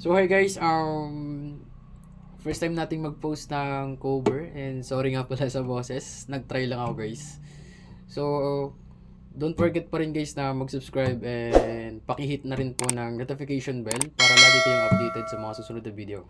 So hi guys, um first time nating mag-post ng cover and sorry nga pala sa boses. Nag-try lang ako guys. So don't forget pa rin guys na mag-subscribe and paki-hit na rin po ng notification bell para lagi kayong updated sa mga susunod na video.